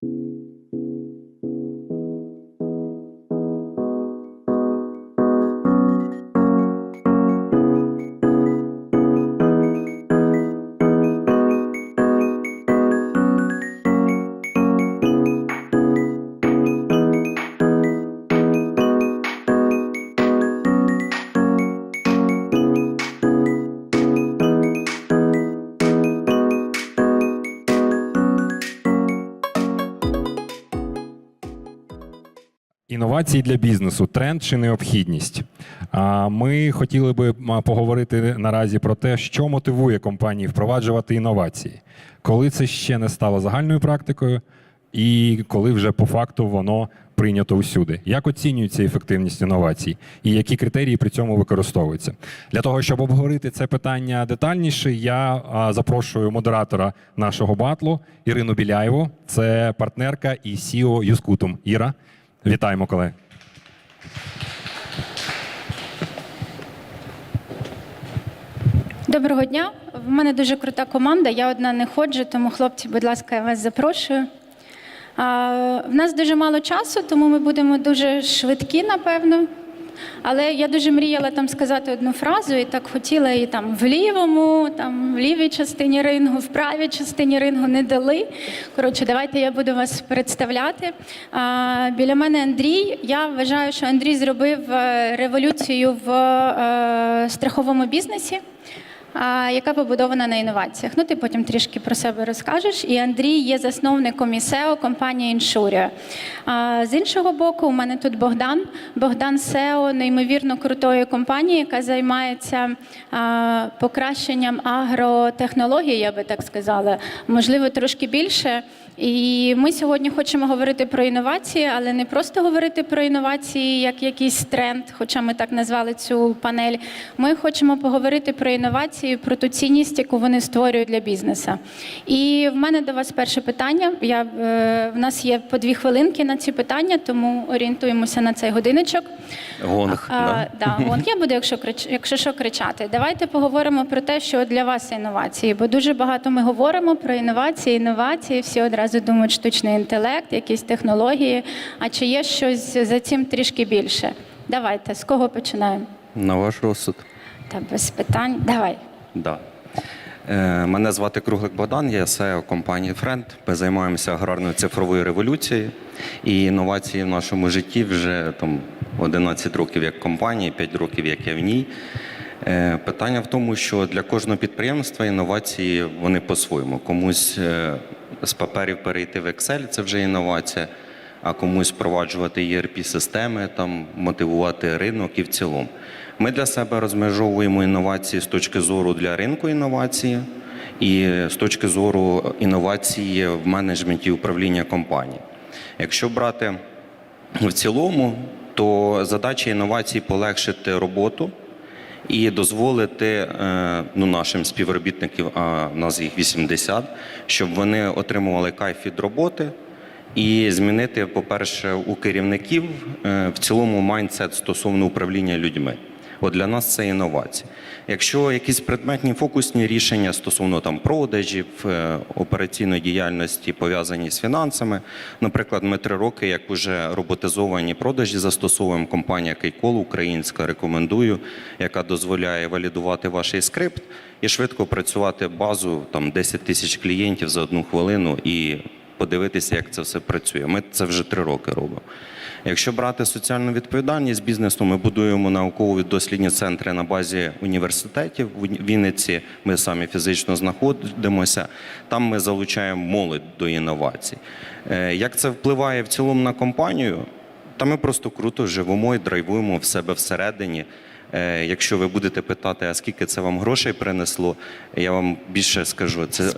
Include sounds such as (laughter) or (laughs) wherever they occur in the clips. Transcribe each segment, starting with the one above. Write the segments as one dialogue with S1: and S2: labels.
S1: Thank you. Інновації для бізнесу тренд чи необхідність. Ми хотіли би поговорити наразі про те, що мотивує компанії впроваджувати інновації, коли це ще не стало загальною практикою, і коли вже по факту воно прийнято усюди. Як оцінюється ефективність інновацій і які критерії при цьому використовуються? Для того, щоб обговорити це питання детальніше, я запрошую модератора нашого батлу Ірину Біляєву. Це партнерка і CEO Юскутум. Іра, вітаємо колеги.
S2: Доброго дня. В мене дуже крута команда. Я одна не ходжу, тому хлопці, будь ласка, я вас запрошую. В нас дуже мало часу, тому ми будемо дуже швидкі, напевно. Але я дуже мріяла там сказати одну фразу, і так хотіла і там в лівому, там в лівій частині рингу, в правій частині рингу не дали. Коротше, давайте я буду вас представляти. А, біля мене Андрій. Я вважаю, що Андрій зробив е, революцію в е, страховому бізнесі яка побудована на інноваціях. Ну, ти потім трішки про себе розкажеш. І Андрій є засновником ІСЕО компанії Іншурія. А, з іншого боку, у мене тут Богдан. Богдан СЕО неймовірно крутої компанії, яка займається покращенням агротехнологій, я би так сказала, можливо, трошки більше. І ми сьогодні хочемо говорити про інновації, але не просто говорити про інновації як якийсь тренд, хоча ми так назвали цю панель. Ми хочемо поговорити про інновації, про ту цінність, яку вони створюють для бізнесу. І в мене до вас перше питання. Я, е, в нас є по дві хвилинки на ці питання, тому орієнтуємося на цей годиночок.
S3: Гонг.
S2: А,
S3: да.
S2: да, от я буду, якщо крич, якщо що кричати. Давайте поговоримо про те, що для вас інновації, бо дуже багато ми говоримо про інновації, інновації. Всі одразу думають штучний інтелект, якісь технології. А чи є щось за цим трішки більше? Давайте з кого починаємо?
S3: На ваш розсуд.
S2: Та без питань. Давай.
S3: Да. Е, Мене звати Круглик Богдан, я SEO компанії Friend. Ми займаємося аграрною цифровою революцією і інновації в нашому житті вже там 11 років як компанії, 5 років як я в ній. Е, Питання в тому, що для кожного підприємства інновації вони по-своєму. Комусь е, з паперів перейти в Excel це вже інновація, а комусь впроваджувати ERP-системи, там мотивувати ринок і в цілому. Ми для себе розмежовуємо інновації з точки зору для ринку інновації і з точки зору інновації в менеджменті управління компанії. Якщо брати в цілому, то задача інновацій полегшити роботу і дозволити е, ну, нашим співробітникам, а нас їх 80, щоб вони отримували кайф від роботи і змінити, по-перше, у керівників е, в цілому майндсет стосовно управління людьми. От для нас це інновація. Якщо якісь предметні фокусні рішення стосовно там продажів, е, операційної діяльності пов'язані з фінансами, наприклад, ми три роки, як уже роботизовані продажі, застосовуємо компанія Кейкол українська, рекомендую, яка дозволяє валідувати ваш скрипт і швидко працювати базу там 10 тисяч клієнтів за одну хвилину і подивитися, як це все працює. Ми це вже три роки робимо. Якщо брати соціальну відповідальність бізнесу, ми будуємо науково-дослідні центри на базі університетів. В Вінниці ми самі фізично знаходимося. Там ми залучаємо молодь до інновацій. Е, Як це впливає в цілому на компанію? Та ми просто круто живемо і драйвуємо в себе всередині. Е, Якщо ви будете питати, а скільки це вам грошей принесло, я вам більше скажу, це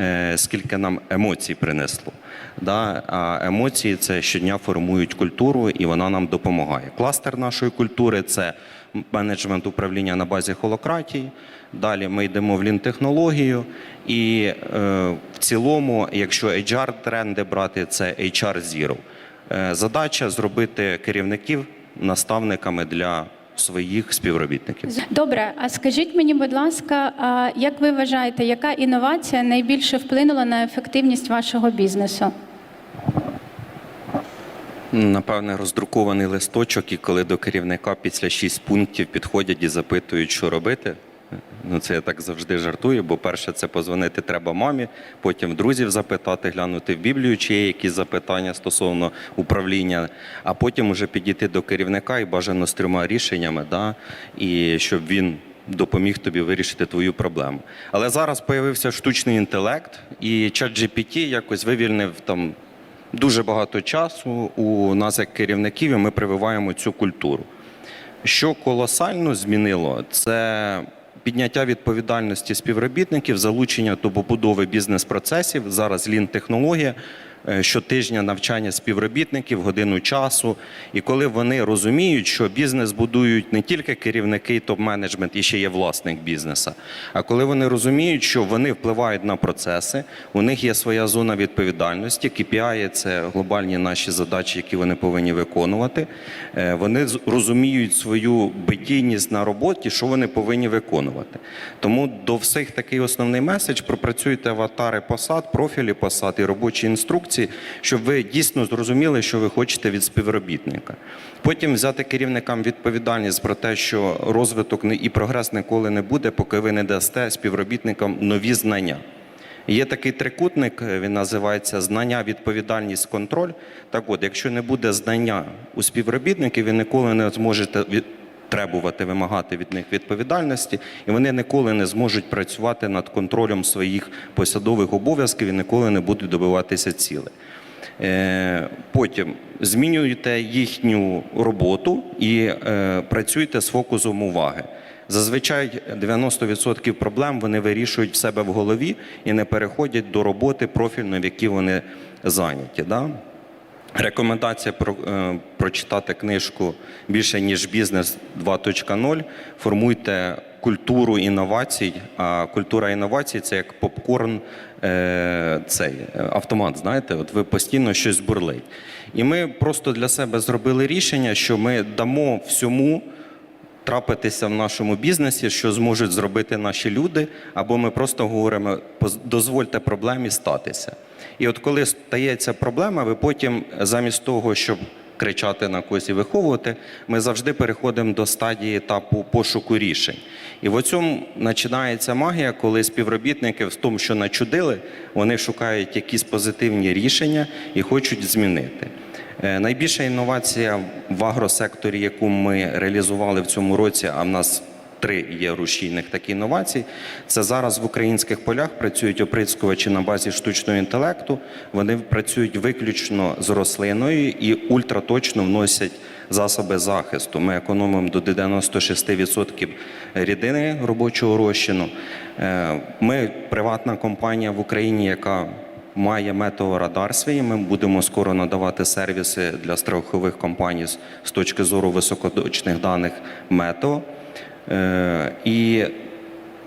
S3: е, скільки нам емоцій принесло. Да? А емоції це щодня формують культуру і вона нам допомагає. Кластер нашої культури це менеджмент управління на базі холократії. Далі ми йдемо в лін-технологію, і е, в цілому, якщо HR тренди брати, це HR Zero. Е, задача зробити керівників наставниками для своїх співробітників.
S2: Добре, а скажіть мені, будь ласка, а як ви вважаєте, яка інновація найбільше вплинула на ефективність вашого бізнесу?
S3: Напевне, роздрукований листочок, і коли до керівника після шість пунктів підходять і запитують, що робити. Ну, це я так завжди жартую, бо перше це позвонити треба мамі, потім друзів запитати, глянути в Біблію, чи є якісь запитання стосовно управління, а потім уже підійти до керівника і бажано з трьома рішеннями, да, і щоб він допоміг тобі вирішити твою проблему. Але зараз появився штучний інтелект, і ChatGPT якось вивільнив там дуже багато часу у нас, як керівників, і ми прививаємо цю культуру. Що колосально змінило, це підняття відповідальності співробітників, залучення до побудови бізнес-процесів. Зараз лін-технологія, е, щотижня навчання співробітників, годину часу. І коли вони розуміють, що бізнес будують не тільки керівники топ-менеджмент, і ще є власник бізнесу, а коли вони розуміють, що вони впливають на процеси, у них є своя зона відповідальності, KPI – це глобальні наші задачі, які вони повинні виконувати. Е, Вони розуміють свою битійність на роботі, що вони повинні виконувати. Тому до всіх такий основний меседж: пропрацюйте аватари посад, профілі посад і робочі інструкції, щоб ви дійсно зрозуміли, що ви хочете від співробітника. Потім взяти керівникам відповідальність про те, що розвиток і прогрес ніколи не буде, поки ви не дасте співробітникам нові знання. Є такий трикутник, е, він називається знання, відповідальність, контроль. Так от, якщо не буде знання у співробітників, ви ніколи не зможете. Требувати, вимагати від них відповідальності, і вони ніколи не зможуть працювати над контролем своїх посадових обов'язків і ніколи не будуть добиватися цілей. Е, Потім змінюєте їхню роботу і е, працюйте з фокусом уваги. Зазвичай 90% проблем вони вирішують в себе в голові і не переходять до роботи профільної, в якій вони зайняті. Да? Рекомендація про, е, прочитати книжку більше ніж бізнес 2.0. Формуйте культуру інновацій. А культура інновацій це як попкорн, е, цей е, автомат. Знаєте, от ви постійно щось бурлить. І ми просто для себе зробили рішення, що ми дамо всьому трапитися в нашому бізнесі, що зможуть зробити наші люди, або ми просто говоримо, «Поз- дозвольте проблемі статися. І от коли стається проблема, ви потім замість того, щоб кричати на когось і виховувати, ми завжди переходимо до стадії етапу пошуку рішень. І в цьому починається магія, коли співробітники в тому, що начудили, вони шукають якісь позитивні рішення і хочуть змінити. Е, Найбільша інновація в агросекторі, яку ми реалізували в цьому році, а в нас три є рушійних такі інновацій. Це зараз в українських полях працюють оприскувачі на базі штучного інтелекту. Вони працюють виключно з рослиною і ультраточно вносять засоби захисту. Ми економимо до 96% рідини робочого розчину. Е, Ми приватна компанія в Україні, яка має метеорадар свій. Ми будемо скоро надавати сервіси для страхових компаній з- точки зору високоточних даних метео. Е, І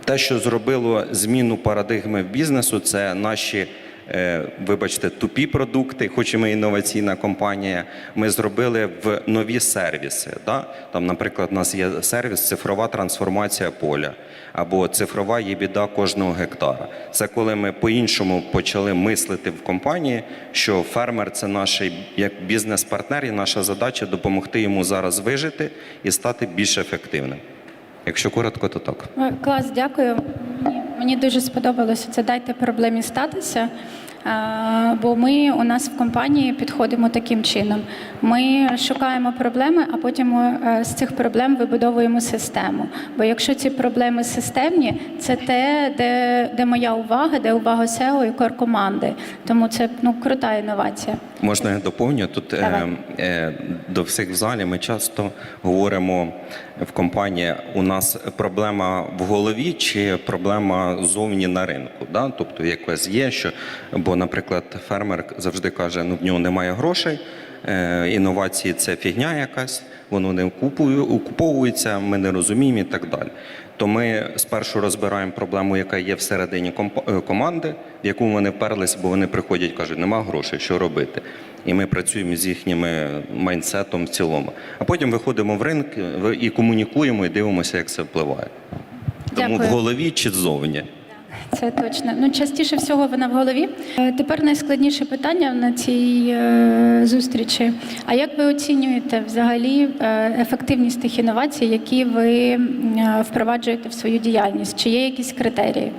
S3: те, що зробило зміну парадигми бізнесу, це наші. Е, Вибачте, тупі продукти, хоч і ми інноваційна компанія, ми зробили в нові сервіси. Да? Там, наприклад, у нас є сервіс цифрова трансформація поля або цифрова є біда кожного гектара. Це коли ми по-іншому почали мислити в компанії, що фермер це наш як бізнес-партнер, і наша задача допомогти йому зараз вижити і стати більш ефективним. Якщо коротко, то так.
S2: Клас, дякую. Мені дуже сподобалося це дайте проблемі статися. Бо ми у нас в компанії підходимо таким чином. Ми шукаємо проблеми, а потім е, з цих проблем вибудовуємо систему. Бо якщо ці проблеми системні, це те, де, де моя увага, де увага SEO і кор команди. Тому це ну крута інновація.
S3: Можна я доповню? Тут е, е, до всіх в залі ми часто говоримо в компанії, у нас проблема в голові чи проблема зовні на ринку. Да? Тобто якось є, що, бо, наприклад, фермер завжди каже, ну в нього немає грошей, е, інновації це фігня якась, воно не окуповується, ми не розуміємо і так далі. То ми спершу розбираємо проблему, яка є всередині е, команди, в яку вони вперлися, бо вони приходять, кажуть, нема грошей, що робити. І ми працюємо з їхніми майндсетом в цілому. А потім виходимо в ринок і комунікуємо, і дивимося, як це впливає. Тому
S2: Дякую.
S3: в голові чи ззовні.
S2: Це точно. Ну, частіше всього вона в голові. Е, Тепер найскладніше питання на цій е, зустрічі. А як ви оцінюєте взагалі е, ефективність тих інновацій, які ви е, впроваджуєте в свою діяльність? Чи є якісь критерії?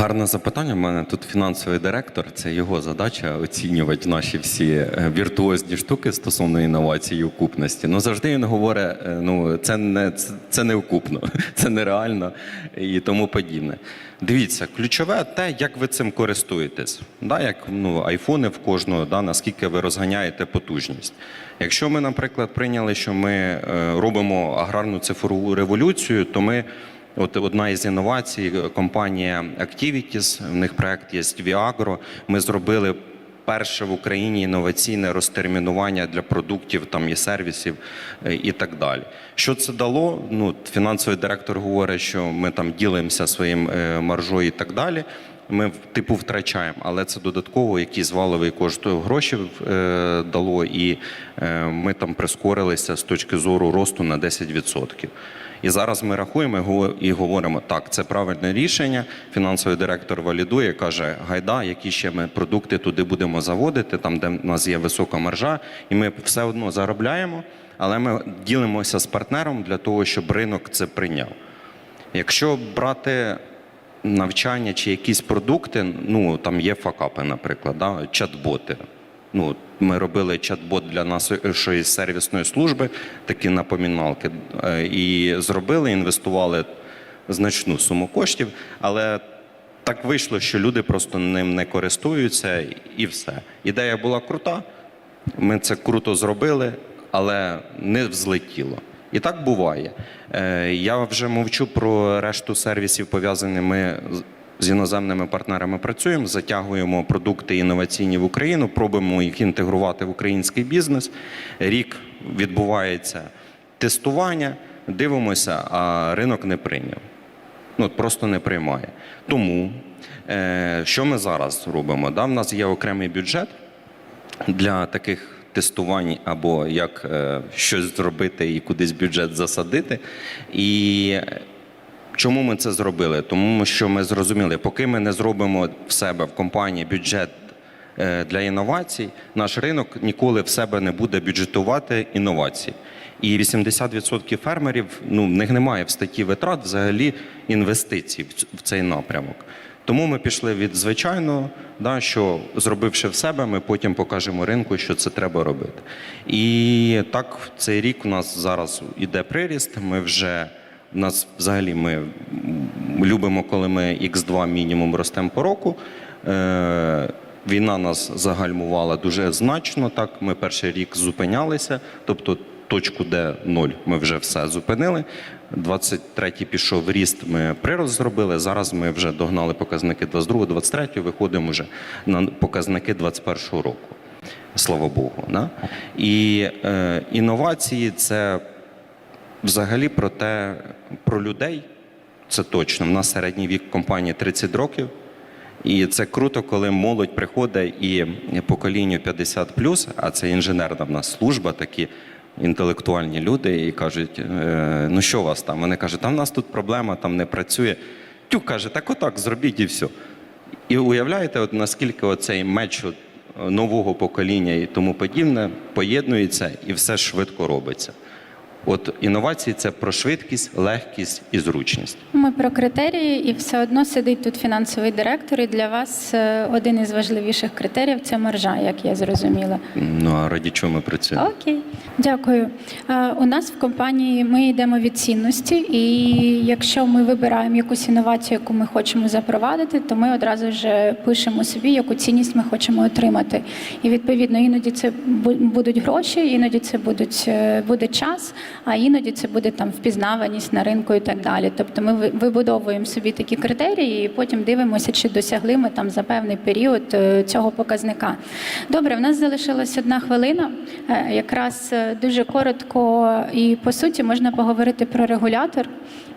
S3: Гарне запитання. У мене тут фінансовий директор. Це його задача оцінювати наші всі е, віртуозні штуки стосовно інновацій і окупності. Ну завжди він говорить: е, ну це не це, це не окупно, (laughs) це нереально і тому подібне. Дивіться, ключове те, як ви цим користуєтесь. Да, як ну, айфони в кожного, да, наскільки ви розганяєте потужність. Якщо ми, наприклад, прийняли, що ми е, робимо аграрну цифрову революцію, то ми От одна із інновацій, е, компанія Activities, в них проект є Viagro. Ми зробили перше в Україні інноваційне розтермінування для продуктів там і сервісів е, і так далі. Що це дало? Ну, фінансовий директор говорить, що ми там ділимося своїм е, маржою і так далі. Ми типу втрачаємо, але це додатково якийсь валовий кошт грошей е, дало, і е, ми там прискорилися з точки зору росту на 10%. І зараз ми рахуємо і говоримо, так, це правильне рішення. Фінансовий директор валідує, каже: гайда, які ще ми продукти туди будемо заводити, там, де в нас є висока маржа, і ми все одно заробляємо, але ми ділимося з партнером для того, щоб ринок це прийняв. Якщо брати навчання чи якісь продукти, ну там є факапи, наприклад, да? чат-боти. Ну, ми робили чат-бот для нашої сервісної служби, такі напоміналки, е, і зробили, інвестували значну суму коштів, але так вийшло, що люди просто ним не користуються, і все. Ідея була крута, ми це круто зробили, але не взлетіло. І так буває. Е, Я вже мовчу про решту сервісів, пов'язаних з- з іноземними партнерами працюємо, затягуємо продукти інноваційні в Україну, пробуємо їх інтегрувати в український бізнес. Рік відбувається тестування, дивимося, а ринок не прийняв. Ну, просто не приймає. Тому е, що ми зараз робимо? Да? В нас є окремий бюджет для таких тестувань або як е, щось зробити і кудись бюджет засадити. І чому ми це зробили? Тому що ми зрозуміли, поки ми не зробимо в себе в компанії бюджет е, для інновацій, наш ринок ніколи в себе не буде бюджетувати інновації. І 80% фермерів ну, в них немає в статті витрат взагалі інвестицій в цей напрямок. Тому ми пішли від звичайного, да, що зробивши в себе, ми потім покажемо ринку, що це треба робити. І так цей рік у нас зараз іде приріст. Ми вже нас взагалі ми любимо, коли ми X2 мінімум ростемо по року. Е, Війна нас загальмувала дуже значно. Так, ми перший рік зупинялися, тобто точку, де ноль, ми вже все зупинили. 23-й пішов ріст, ми прирост зробили. Зараз ми вже догнали показники 22-23, виходимо вже на показники 21-го року. Слава Богу. Да? І е, інновації це взагалі про те, про людей. Це точно. У нас середній вік компанії 30 років. І це круто, коли молодь приходить і поколінню 50 а це інженерна в нас служба, такі інтелектуальні люди, і кажуть: «Е, ну що у вас там? Вони кажуть, там в нас тут проблема, там не працює. Тю каже, так отак зробіть і все. І уявляєте, от наскільки оцей меч нового покоління і тому подібне поєднується і все швидко робиться. От інновації це про швидкість, легкість і зручність.
S2: Ми про критерії, і все одно сидить тут фінансовий директор. І для вас е, один із важливіших критеріїв це маржа, як я зрозуміла.
S3: Ну а раді чого ми працюємо?
S2: Окей, дякую. У нас в компанії ми йдемо від цінності, і якщо ми вибираємо якусь інновацію, яку ми хочемо запровадити, то ми одразу вже пишемо собі, яку цінність ми хочемо отримати. І відповідно іноді це бу- будуть гроші, іноді це будуть е, буде час, а іноді це буде там впізнаваність на ринку і так далі. Тобто ми вибудовуємо собі такі критерії, і потім дивимося, чи досягли ми там за певний період е, цього показника. Добре, в нас залишилась одна хвилина. Е, Якраз е, дуже коротко і по суті можна поговорити про регулятор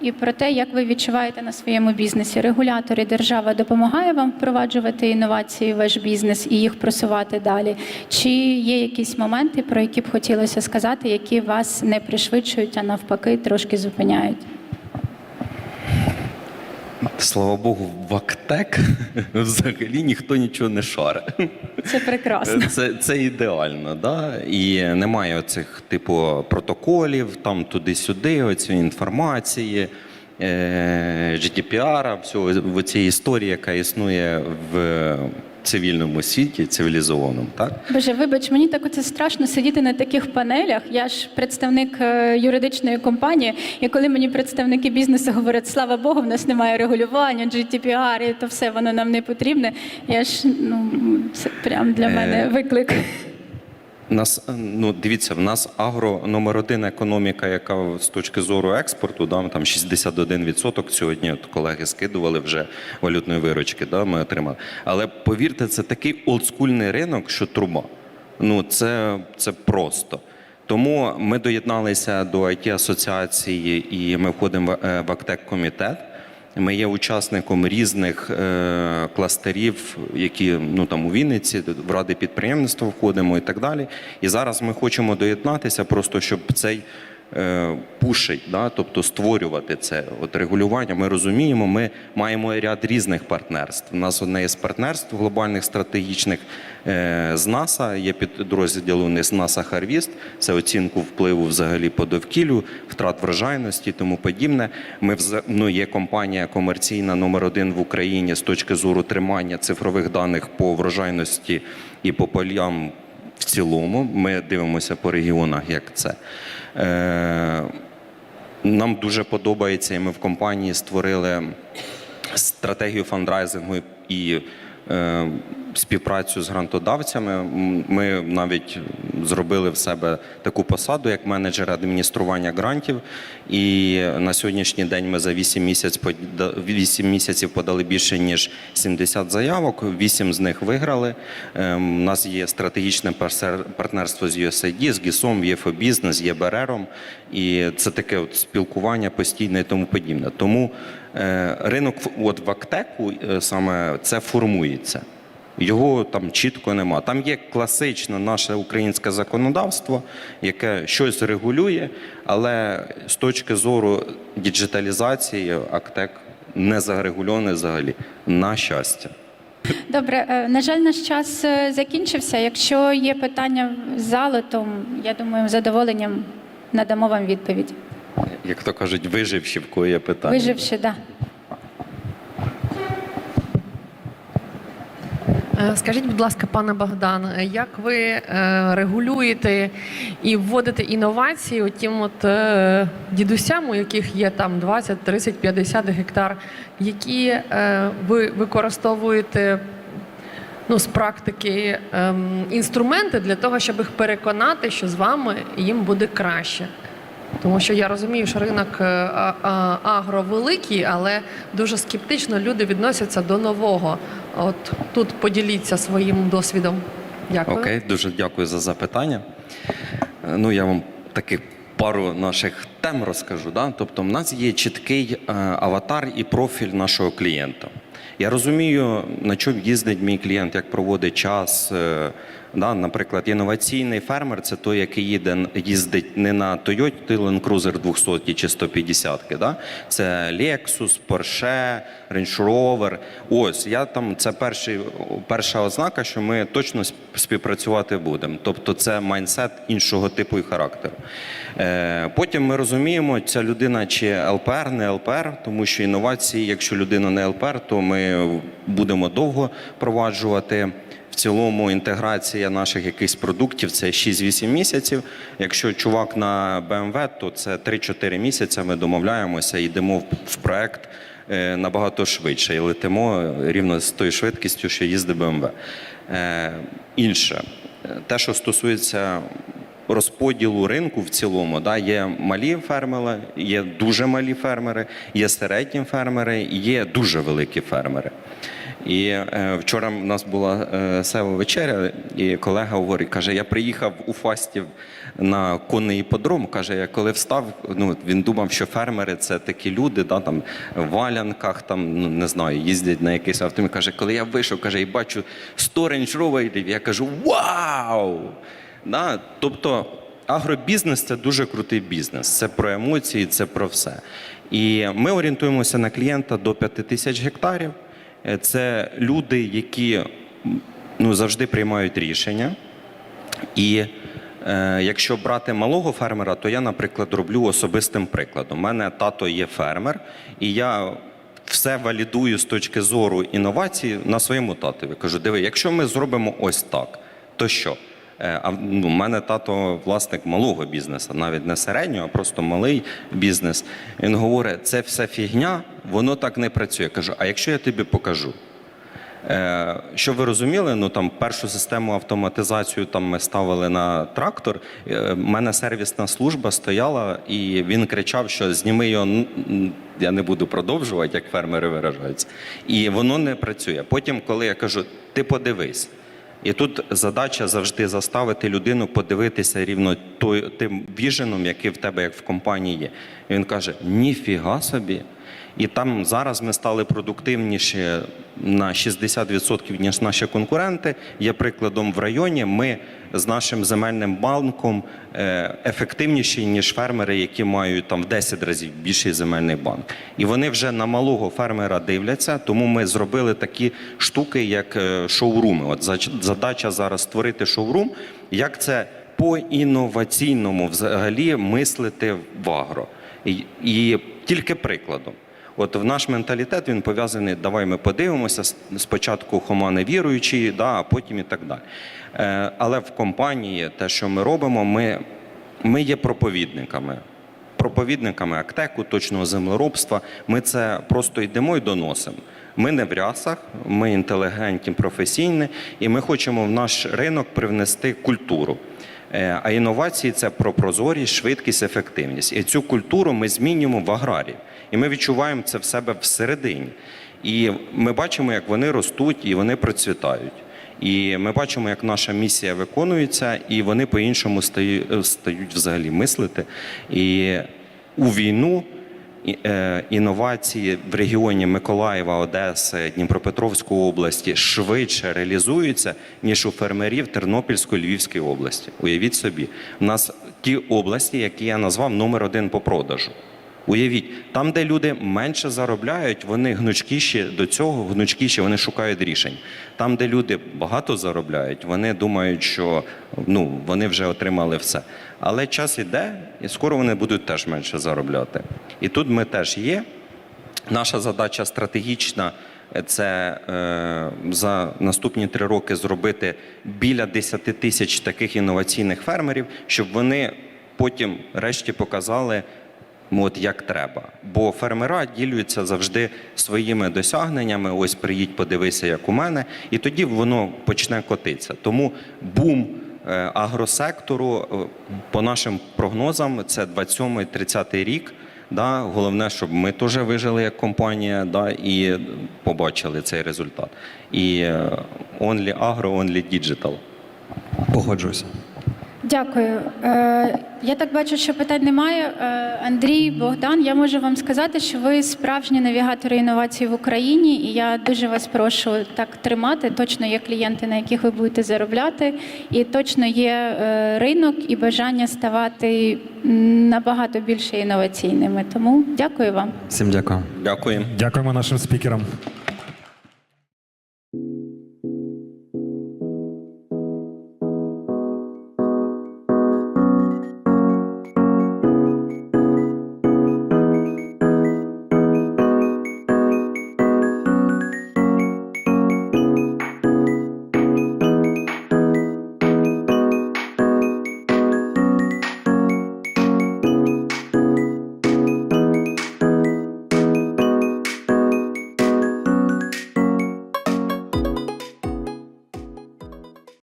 S2: і про те, як ви відчуваєте на своєму бізнесі. Регулятор держава допомагає вам впроваджувати інновації в ваш бізнес і їх просувати далі. Чи є якісь моменти, про які б хотілося сказати, які вас не пришвидшують, а навпаки, трошки зупиняють?
S3: Слава Богу, в Актек (laughs) взагалі ніхто нічого не шарить.
S2: Це прекрасно.
S3: Це, це ідеально, да? і немає цих типу протоколів, там туди-сюди, оцієї інформації, е- GDPR, всього цієї історії, яка існує в цивільному світі, цивілізованому. Так?
S2: Боже, вибач, мені так оце страшно сидіти на таких панелях. Я ж представник е, юридичної компанії, і коли мені представники бізнесу говорять, слава Богу, в нас немає регулювання, GDPR, і то все воно нам не потрібне. Я ж ну це прям для
S3: Е,
S2: мене виклик.
S3: Нас, ну, дивіться, в нас агро номер один економіка, яка з точки зору експорту, да, там 61% сьогодні от колеги скидували вже валютної виручки, да, ми отримали. Але повірте, це такий олдскульний ринок, що труба. Ну, це, це просто. Тому ми доєдналися до it асоціації і ми входимо в, е, в Актек-комітет. Ми є учасником різних е, кластерів, які ну там у Вінниці, в ради підприємництва входимо і так далі. І зараз ми хочемо доєднатися, просто щоб цей пушить, да, тобто створювати це от регулювання. Ми розуміємо, ми маємо ряд різних партнерств. У нас одне із партнерств глобальних стратегічних е, з НАСА, є підрозділ у нас НАСА Харвіст, це оцінку впливу взагалі по довкіллю, втрат врожайності тому подібне. Ми ну, є компанія комерційна номер один в Україні з точки зору тримання цифрових даних по врожайності і по полям в цілому. Ми дивимося по регіонах, як це. Е, нам дуже подобається, і ми в компанії створили стратегію фандрайзингу і співпрацю з грантодавцями. Ми навіть зробили в себе таку посаду як менеджер адміністрування грантів. І на сьогоднішній день ми за 8 місяць пода- 8 місяців подали більше ніж 70 заявок. 8 з них виграли. Ем, У нас є стратегічне партнерство з USAID, з ГІСом, ЄФО Бізнес, ЄБРРом. І це таке от спілкування постійне і тому подібне. Тому е, ринок в- от в Актеку е, саме це формується. Його там чітко нема. Там є класичне наше українське законодавство, яке щось регулює, але з точки зору діджиталізації Актек не зарегульований взагалі. На щастя.
S2: Добре, е, на жаль, наш час е, закінчився. Якщо є питання з залу, то я думаю, з задоволенням надамо вам відповідь.
S3: Як то кажуть, виживші, в кого є питання.
S2: Виживши, да.
S4: Е, Скажіть, будь ласка, пане Богдан, як ви е, регулюєте і вводите інновації отім от е, дідусям, у яких є там 20, 30, 50 гектар, які ви використовуєте ну, з практики ем, інструменти для того, щоб їх переконати, що з вами їм буде краще? Тому що я розумію, що ринок е, агро великий, але дуже скептично люди відносяться до нового. От тут поділіться своїм досвідом. Дякую.
S3: Окей, дуже дякую за запитання. Е, Ну, я вам таких пару наших тем розкажу. Да? Тобто, в нас є чіткий е, аватар і профіль нашого клієнта. Я розумію, на чому їздить мій клієнт, як проводить час. Да, наприклад, інноваційний фермер це той, який їде, їздить не на Toyota Land Cruiser 200 чи 150, да? це Lexus, Porsche, Range Rover. Ось я там це перший, перша ознака, що ми точно співпрацювати будемо. Тобто це майндсет іншого типу і характеру. Е, потім ми розуміємо, ця людина чи ЛПР, не ЛПР, тому що інновації, якщо людина не ЛПР, то ми будемо довго проваджувати. В цілому інтеграція наших якихось продуктів це 6-8 місяців. Якщо чувак на BMW, то це 3-4 місяці. Ми домовляємося йдемо в- проект е, набагато швидше і летимо рівно з тою швидкістю, що їздить BMW. Е, Інше, те, що стосується розподілу ринку в цілому, да, є малі фермери, є дуже малі фермери, є середні фермери, є дуже великі фермери. І е, вчора в нас була е, сева вечеря, і колега говорить, каже: я приїхав у Фастів на конний іподром. Каже, я коли встав, ну він думав, що фермери це такі люди, да, там в валянках, там ну не знаю, їздять на якийсь автомобіль. Каже, коли я вийшов, каже, і бачу 100 Range Roverів, я кажу: Вау! Да? Тобто агробізнес це дуже крутий бізнес. Це про емоції, це про все. І ми орієнтуємося на клієнта до 5 тисяч гектарів. Е, Це люди, які ну, завжди приймають рішення. І е, якщо брати малого фермера, то я, наприклад, роблю особистим прикладом. У мене тато є фермер, і я все валідую з точки зору інновацій на своєму татові. Кажу: диви, якщо ми зробимо ось так, то що? Е, А ну, у мене тато власник малого бізнесу, навіть не середнього, а просто малий бізнес. Він говорить, це все фігня, воно так не працює. Я кажу, а якщо я тобі покажу? Е, Щоб ви розуміли, ну там першу систему автоматизацію там ми ставили на трактор. У мене сервісна служба стояла, і він кричав, що зніми його. Я не буду продовжувати, як фермери виражаються. І воно не працює. Потім, коли я кажу, ти подивись. І тут задача завжди заставити людину подивитися рівно той, тим віженом, який в тебе як в компанії є. І він каже: ніфіга собі. І там зараз ми стали продуктивніші на 60%, ніж наші конкуренти. Є прикладом в районі. Ми з нашим земельним банком е, ефективніші, ніж фермери, які мають там в 10 разів більший земельний банк. І вони вже на малого фермера дивляться. Тому ми зробили такі штуки, як е, шоуруми. От задача зараз створити шоурум. Як це по інноваційному взагалі мислити в агро? І, і тільки прикладом. От в наш менталітет він пов'язаний, давай ми подивимося, спочатку Хома невіруючий, да, а потім і так далі. Е, але в компанії те, що ми робимо, ми, ми є проповідниками. Проповідниками актеку, точного землеробства. Ми це просто йдемо і доносимо. Ми не в рясах, ми інтелігентні, професійні, і ми хочемо в наш ринок привнести культуру. Е, А інновації це про прозорість, швидкість, ефективність. І цю культуру ми змінюємо в аграрії. І ми відчуваємо це в себе всередині. І ми бачимо, як вони ростуть і вони процвітають. І ми бачимо, як наша місія виконується, і вони по-іншому стають, стають взагалі мислити. І у війну е, інновації в регіоні Миколаєва, Одеси, Дніпропетровської області швидше реалізуються, ніж у фермерів Тернопільської Львівської області. Уявіть собі, у нас ті області, які я назвав номер один по продажу. Уявіть, там, де люди менше заробляють, вони гнучкіші до цього, гнучкіші, вони шукають рішень. Там, де люди багато заробляють, вони думають, що ну, вони вже отримали все. Але час іде, і скоро вони будуть теж менше заробляти. І тут ми теж є. Наша задача стратегічна це е, за наступні три роки зробити біля 10 тисяч таких інноваційних фермерів, щоб вони потім решті показали. От як треба. Бо фермера ділюються завжди своїми досягненнями. Ось приїдь, подивися, як у мене, і тоді воно почне котитися. Тому бум е, агросектору, е, по нашим прогнозам, це 27-30 рік. Да, головне, щоб ми теж вижили як компанія, да, і побачили цей результат. І е, only agro, only digital.
S5: Погоджуюся.
S2: Дякую. Е, я так бачу, що питань немає. Е, Андрій, Богдан, я можу вам сказати, що ви справжні навігатори інновацій в Україні, і я дуже вас прошу так тримати. Точно є клієнти, на яких ви будете заробляти, і точно є е, ринок і бажання ставати набагато більше інноваційними. Тому дякую вам.
S5: Всім дякую.
S3: Дякую.
S1: Дякуємо нашим спікерам.